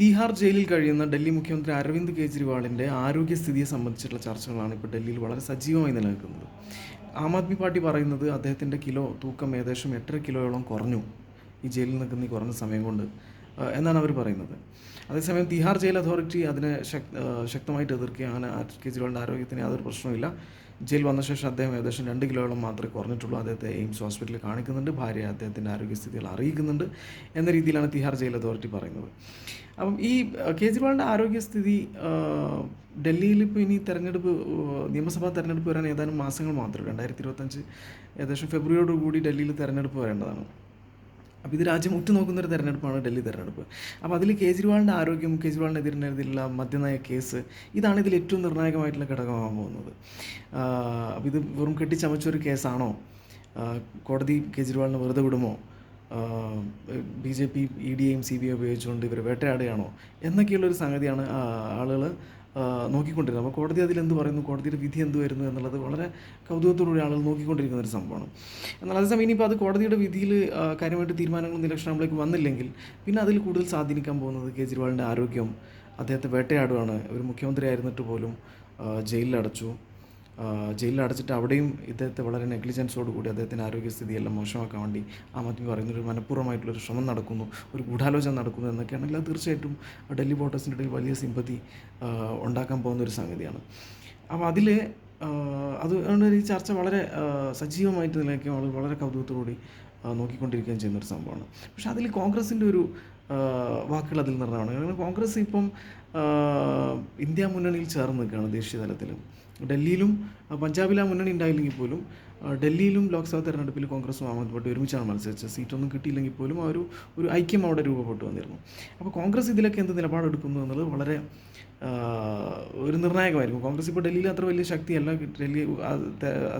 തീഹാർ ജയിലിൽ കഴിയുന്ന ഡൽഹി മുഖ്യമന്ത്രി അരവിന്ദ് കെജ്രിവാളിന്റെ ആരോഗ്യസ്ഥിതിയെ സംബന്ധിച്ചിട്ടുള്ള ചർച്ചകളാണ് ഇപ്പോൾ ഡൽഹിയിൽ വളരെ സജീവമായി നിലനിൽക്കുന്നത്. ആം ആദ്മി പാർട്ടി പറയുന്നത് അദ്ദേഹത്തിന്റെ കിലോ തൂക്കം ഏകദേശം എട്ടര കിലോയോളം കുറഞ്ഞു. ഈ ജയിലിൽ നിൽക്കുന്ന ഈ കുറഞ്ഞ സമയം കൊണ്ട് എന്നാണ് അവർ പറയുന്നത്. അതേസമയം തിഹാർ ജയിൽ അതോറിറ്റി അതിനെ ശക്തമായിട്ട് എതിർക്കുകയാണ് കെജ്രിവാളിന്റെ ആരോഗ്യത്തിന് യാതൊരു പ്രശ്നവുമില്ല. ജയിൽ വന്ന ശേഷം അദ്ദേഹം ഏകദേശം രണ്ട് കിലോയോളം മാത്രമേ കുറഞ്ഞിട്ടുള്ളൂ. അദ്ദേഹത്തെ എയിംസ് ഹോസ്പിറ്റലിൽ കാണിക്കുന്നുണ്ട്. ഭാര്യ അദ്ദേഹത്തിന്റെ ആരോഗ്യസ്ഥിതികൾ അറിയിക്കുന്നുണ്ട് എന്ന രീതിയിലാണ് തിഹാർ ജയിൽ അതോറിറ്റി പറയുന്നത്. അപ്പം ഈ കേജ്രിവാളിന്റെ ആരോഗ്യസ്ഥിതി ഡൽഹിയിൽ ഇപ്പോൾ ഇനി തെരഞ്ഞെടുപ്പ് നിയമസഭാ തെരഞ്ഞെടുപ്പ് വരാൻ ഏതാനും മാസങ്ങൾ മാത്രമേ രണ്ടായിരത്തി ഇരുപത്തഞ്ച് ഏകദേശം ഫെബ്രുവരിയോടുകൂടി ഡൽഹിയിൽ തെരഞ്ഞെടുപ്പ് വരേണ്ടതാണ്. അപ്പോൾ ഇത് രാജ്യം ഉറ്റുനോക്കുന്ന ഒരു തെരഞ്ഞെടുപ്പാണ് ഡൽഹി തെരഞ്ഞെടുപ്പ്. അപ്പോൾ അതിൽ കേജ്രിവാളിന്റെ ആരോഗ്യം കേജ്രിവാളിനെതിരെതിരെയുള്ള മദ്യനയ കേസ് ഇതാണ് ഇതിൽ ഏറ്റവും നിർണായകമായിട്ടുള്ള ഘടകമാകാൻ പോകുന്നത്. അപ്പോൾ ഇത് വെറും കെട്ടിച്ചമച്ചൊരു കേസാണോ? കോടതി കേജ്രിവാളിനെ വെറുതെ വിടുമോ? B J P E D എയും സി ബി ഐ ഉപയോഗിച്ചുകൊണ്ട് ഇവർ വേട്ടയാടുകയാണോ? എന്നൊക്കെയുള്ളൊരു സംഗതിയാണ് ആളുകൾ നോക്കിക്കൊണ്ടിരുന്നത്. അപ്പോൾ കോടതി അതിൽ എന്ത് പറയുന്നു? കോടതിയുടെ വിധി എന്ത് വരുന്നു എന്നുള്ളത് വളരെ കൗതുകത്തോടുകൂടി ആളുകൾ നോക്കിക്കൊണ്ടിരിക്കുന്ന ഒരു സംഭവമാണ്. എന്നാൽ അതേസമയം ഇനിയിപ്പോൾ അത് കോടതിയുടെ വിധിയിൽ കാര്യമായിട്ട് തീരുമാനങ്ങളും നിരക്ഷണങ്ങളിലേക്ക് വന്നില്ലെങ്കിൽ പിന്നെ അതിൽ കൂടുതൽ സ്വാധീനിക്കാൻ പോകുന്നത് കേജ്രിവാളിന്റെ ആരോഗ്യം അദ്ദേഹത്തെ വേട്ടയാടുകയാണ് ഒരു മുഖ്യമന്ത്രി ആയിരുന്നിട്ട് പോലും ജയിലിലടച്ചു. ജയിലിൽ അടച്ചിട്ട് അവിടെയും ഇദ്ദേഹത്തെ വളരെ നെഗ്ലിജൻസോട് കൂടി അദ്ദേഹത്തിന്റെ ആരോഗ്യസ്ഥിതിയെല്ലാം മോശമാക്കാൻ വേണ്ടി ആം ആദ്മി പറയുന്ന ഒരു മനഃപൂർവമായിട്ടുള്ളൊരു ശ്രമം നടക്കുന്നു ഒരു ഗൂഢാലോചന നടക്കുന്നു എന്നൊക്കെയാണെങ്കിൽ അത് തീർച്ചയായിട്ടും ഡൽഹി വോട്ടേഴ്സിന്റെ ഇടയിൽ വലിയ സിമ്പതി ഉണ്ടാക്കാൻ പോകുന്ന ഒരു സംഗതിയാണ് അപ്പോൾ അതിൽ അതുകൊണ്ട് ഈ ചർച്ച വളരെ സജീവമായിട്ട് ആളുകൾ വളരെ കൗതുകത്തോടുകൂടി നോക്കിക്കൊണ്ടിരിക്കുകയും ചെയ്യുന്ന ഒരു സംഭവമാണ്. പക്ഷേ അതിൽ കോൺഗ്രസിന്റെ ഒരു വാക്കുകൾ അതിൽ നിറഞ്ഞതാണ്. കാരണം കോൺഗ്രസ് ഇപ്പം ഇന്ത്യ മുന്നണിയിൽ ചേർന്ന് നിൽക്കുകയാണ് ദേശീയ തലത്തിൽ ഡൽഹിയിലും പഞ്ചാബിലെ മുന്നണി ഉണ്ടായില്ലെങ്കിൽ പോലും ഡൽഹിയിലും ലോക്സഭാ തെരഞ്ഞെടുപ്പിൽ കോൺഗ്രസും ആം ആദ്മി പാർട്ടി ഒരുമിച്ചാണ് മത്സരിച്ചത്. സീറ്റൊന്നും കിട്ടിയില്ലെങ്കിൽ പോലും ആ ഒരു ഒരു ഐക്യം അവിടെ രൂപപ്പെട്ടു വന്നിരുന്നു. അപ്പോൾ കോൺഗ്രസ് ഇതിലൊക്കെ എന്ത് നിലപാടെടുക്കുന്നു എന്നുള്ളത് വളരെ ഒരു നിർണായകമായിരിക്കും. കോൺഗ്രസ് ഇപ്പോൾ ഡൽഹിയിൽ അത്ര വലിയ ശക്തിയല്ല. ഡൽഹി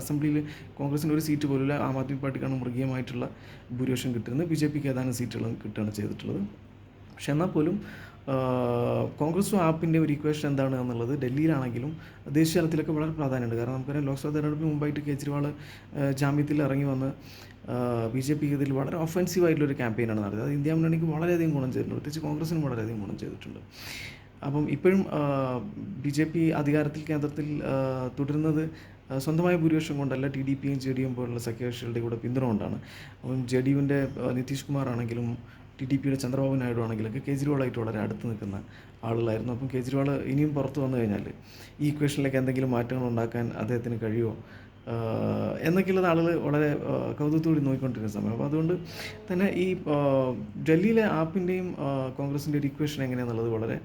അസംബ്ലിയിൽ കോൺഗ്രസിന് ഒരു സീറ്റ് പോലും ആം ആദ്മി പാർട്ടിക്കാണ് മൃഗീയമായിട്ടുള്ള ഭൂരിപക്ഷം കിട്ടുന്നത്. ബി ജെ പിക്ക് ഏതാനും സീറ്റുകളും കിട്ടുകയാണ് ചെയ്തിട്ടുള്ളത്. പക്ഷെ എന്നാൽ പോലും കോൺഗ്രസ് ആപ്പിന്റെ ഒരു ഇക്വേഷൻ എന്താണ് എന്നുള്ളത് ഡൽഹിയിലാണെങ്കിലും ദേശീയ തലത്തിലൊക്കെ വളരെ പ്രാധാന്യമുണ്ട്. കാരണം നമുക്കറിയാം ലോക്സഭാ തെരഞ്ഞെടുപ്പിന് മുമ്പായിട്ട് കേജ്രിവാൾ ജാമ്യത്തിൽ ഇറങ്ങി വന്ന് ബി ജെ പി ഇതിൽ വളരെ ഒഫൻസീവ് ആയിട്ടുള്ളൊരു ക്യാമ്പയിനാണ് നടത്തിയത്. അത് ഇന്ത്യ മുന്നണിക്ക് വളരെയധികം ഗുണം ചെയ്തിട്ടുണ്ട്. പ്രത്യേകിച്ച് കോൺഗ്രസിനും വളരെയധികം ഗുണം ചെയ്തിട്ടുണ്ട്. അപ്പം ഇപ്പോഴും ബി ജെ പി അധികാരത്തിൽ കേന്ദ്രത്തിൽ തുടരുന്നത് സ്വന്തമായ ഭൂരിപക്ഷം കൊണ്ടല്ല ടി ഡി പിയും ജെ ഡി യും പോലുള്ള സഖ്യകക്ഷികളുടെ കൂടെ പിന്തുണ കൊണ്ടാണ്. അപ്പം ജെ ഡി യുവിന്റെ നിതീഷ് കുമാർ ആണെങ്കിലും ടി ഡി പിയുടെ ചന്ദ്രബാബു നായിഡു ആണെങ്കിലൊക്കെ കേജ്രിവാളായിട്ട് വളരെ അടുത്ത് നിൽക്കുന്ന ആളുകളായിരുന്നു. അപ്പം കേജ്രിവാൾ ഇനിയും പുറത്ത് വന്നു കഴിഞ്ഞാൽ ഈ ഇക്വേഷനിലേക്ക് എന്തെങ്കിലും മാറ്റങ്ങൾ ഉണ്ടാക്കാൻ അദ്ദേഹത്തിന് കഴിയുമോ? എന്നൊക്കെയുള്ളത് ആളുകൾ വളരെ കൗതുകത്തോടെ നോക്കിക്കൊണ്ടിരിക്കുന്ന സമയം. അപ്പോൾ അതുകൊണ്ട് തന്നെ ഈ ഡൽഹിയിലെ ആപ്പിന്റെയും കോൺഗ്രസിന്റെ ഒരു ഇക്വേഷൻ എങ്ങനെയാണെന്നുള്ളത് വളരെ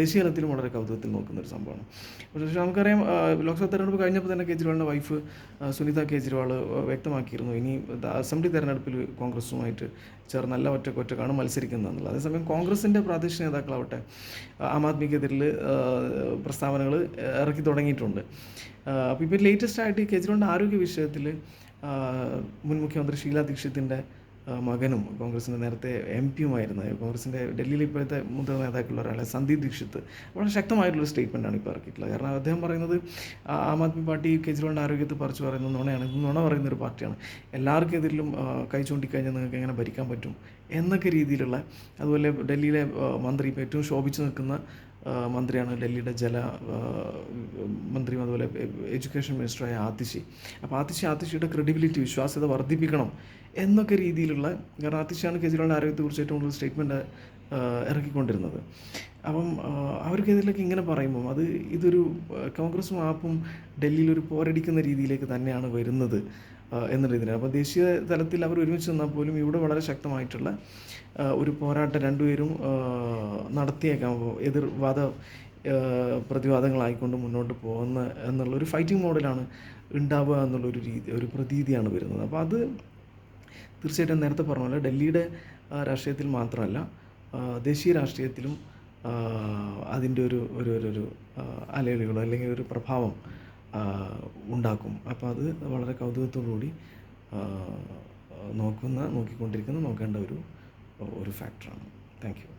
ദേശീയ തലത്തിലും വളരെ കൗതുകത്തിൽ നോക്കുന്ന ഒരു സംഭവമാണ്. പക്ഷേ നമുക്കറിയാം ലോക്സഭാ തെരഞ്ഞെടുപ്പ് കഴിഞ്ഞപ്പോൾ തന്നെ കേജ്രിവാളിന്റെ വൈഫ് സുനിത കേജ്രിവാൾ വ്യക്തമാക്കിയിരുന്നു. ഇനി അസംബ്ലി തെരഞ്ഞെടുപ്പിൽ കോൺഗ്രസുമായിട്ട് ചേർന്ന് നല്ല ഒറ്റയ്ക്ക് ഒറ്റക്കാണ് മത്സരിക്കുന്നത് എന്നുള്ളത്. അതേസമയം കോൺഗ്രസിന്റെ പ്രാദേശിക നേതാക്കളാവട്ടെ ആം ആദ്മിക്കെതിരിൽ പ്രസ്താവനകൾ ഇറക്കി തുടങ്ങിയിട്ടുണ്ട്. അപ്പോൾ ഇപ്പോൾ ലേറ്റസ്റ്റ് ആയിട്ട് ഈ കേജ്രിവാളിന്റെ ആരോഗ്യ വിഷയത്തിൽ മുൻ മുഖ്യമന്ത്രി ഷീല ദീക്ഷിത്തിന്റെ മകനും കോൺഗ്രസിന്റെ നേരത്തെ എം പിയുമായിരുന്നു. കോൺഗ്രസിന്റെ ഡൽഹിയിൽ ഇപ്പോഴത്തെ മുതിർന്ന നേതാക്കളുള്ള ഒരാളെ സന്ദീപ് ദീക്ഷിത്ത്. വളരെ സ്റ്റേറ്റ്മെന്റ് സ്റ്റേറ്റ്മെന്റാണ് ഇപ്പോൾ ഇറക്കിയിട്ടുള്ളത്. കാരണം അദ്ദേഹം പറയുന്നത് ആ, ആദ്മി പാർട്ടി കേജ്രിവാളിന്റെ ആരോഗ്യത്തെ പറിച്ചു പറയുന്ന നുണയാണ്. ഇത് നുണ പറയുന്ന ഒരു പാർട്ടിയാണ്. എല്ലാവർക്കും എതിരിലും ആ, കൈ ചൂണ്ടിക്കഴിഞ്ഞാൽ നിങ്ങൾക്ക് എങ്ങനെ ഭരിക്കാൻ പറ്റും? എന്നൊക്കെ രീതിയിലുള്ള അതുപോലെ ഡൽഹിയിലെ മന്ത്രി ഇപ്പോൾ ഏറ്റവും ശോഭിച്ചു നിൽക്കുന്ന മന്ത്രിയാണ് ഡൽഹിയുടെ ജല മന്ത്രിയും അതുപോലെ എഡ്യൂക്കേഷൻ മിനിസ്റ്ററായ ആതിശി. അപ്പോൾ ആതിശി ആതിശിയുടെ ക്രെഡിബിലിറ്റി വിശ്വാസ്യത വർദ്ധിപ്പിക്കണം എന്നൊക്കെ രീതിയിലുള്ള കാരണം ആതിശിയാണ് കേജ്രിവാളിന്റെ ആരോഗ്യത്തെക്കുറിച്ച് ഏറ്റവും കൂടുതൽ സ്റ്റേറ്റ്മെന്റ് ഇറക്കിക്കൊണ്ടിരുന്നത്. അപ്പം അവർക്ക് ഇതിലേക്ക് ഇങ്ങനെ പറയുമ്പം അത് ഇതൊരു കോൺഗ്രസ് മാപ്പും ഡൽഹിയിലൊരു പോരടിക്കുന്ന രീതിയിലേക്ക് തന്നെയാണ് വരുന്നത് എന്ന രീതിയിൽ. അപ്പോൾ ദേശീയ തലത്തിൽ അവർ ഒരുമിച്ച് നിന്നാൽ പോലും ഇവിടെ വളരെ ശക്തമായിട്ടുള്ള ഒരു പോരാട്ടം രണ്ടുപേരും നടത്തിയേക്കാം. എതിർവാദ പ്രതിവാദങ്ങളായിക്കൊണ്ട് മുന്നോട്ട് പോകുന്ന എന്നുള്ള ഒരു ഫൈറ്റിംഗ് മോഡലാണ് ഉണ്ടാവുക എന്നുള്ളൊരു രീതി ഒരു പ്രതീതിയാണ് വരുന്നത്. അപ്പോൾ അത് തീർച്ചയായിട്ടും നേരത്തെ പറഞ്ഞ പോലെ ഡൽഹിയുടെ രാഷ്ട്രീയത്തിൽ മാത്രമല്ല ദേശീയ രാഷ്ട്രീയത്തിലും അതിന്റെ ഒരു ഒരു ഒരു അലയലുകളോ അല്ലെങ്കിൽ ഒരു പ്രഭാവം ഉണ്ടാക്കും. അപ്പോൾ അത് വളരെ കൗതുകത്തോടു കൂടി നോക്കുന്ന നോക്കിക്കൊണ്ടിരിക്കുന്ന നോക്കേണ്ട ഒരു ഒരു ഫാക്ടറാണ് താങ്ക് യു